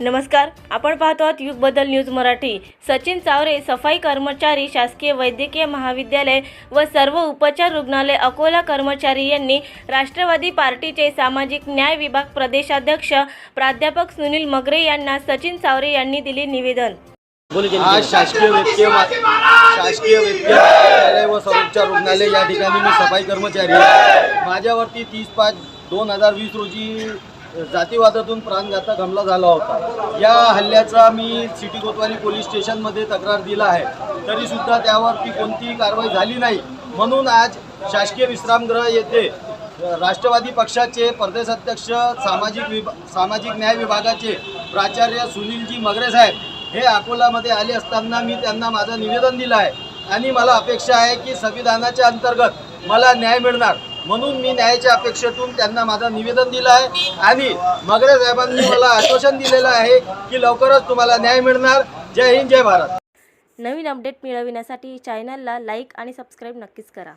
नमस्कार आपण पाहतो आहात युग बदल न्यूज मराठी. सचिन चावरे सफाई कर्मचारी शासकीय वैद्यकीय महाविद्यालय व सर्व उपचार रुग्णालय अकोला कर्मचारी यांनी राष्ट्रवादी पार्टीचे सामाजिक न्याय विभाग प्रदेशाध्यक्ष प्राध्यापक सुनील मगरे यांना सचिन चावरे यांनी दिले निवेदन. आज शासकीय वैद्यकीय शासकीय वैद्यकीय व रुग्णालय या ठिकाणी मी सफाई कर्मचारी. माझ्यावरती तीस पाच दोन हजार वीस रोजी जातीवादातून प्राणघातक हमला झाला होता. या हल्ल्याचा मी सिटी कोतवाली पोलीस स्टेशनमध्ये तक्रार दिला आहे. तरीसुद्धा त्यावरती कोणतीही कारवाई झाली नाही. म्हणून आज शासकीय विश्रामगृह येथे राष्ट्रवादी पक्षाचे प्रदेशाध्यक्ष सामाजिक विभा सामाजिक न्याय विभागाचे प्राचार्य सुनीलजी मगरे साहेब हे अकोलामध्ये आले असताना मी त्यांना माझं निवेदन दिलं आहे. आणि मला अपेक्षा आहे की संविधानाच्या अंतर्गत मला न्याय मिळणार. म्हणून मी न्यायाच्या अपेक्षेतून त्यांना माझं निवेदन दिलं आहे. आणि मगरे साहेबांनी मला आश्वासन दिलेलं आहे की लवकरच तुम्हाला न्याय मिळणार. जय हिंद जय भारत. नवीन अपडेट मिळविण्यासाठी चॅनलला लाईक आणि सबस्क्राईब नक्कीच करा.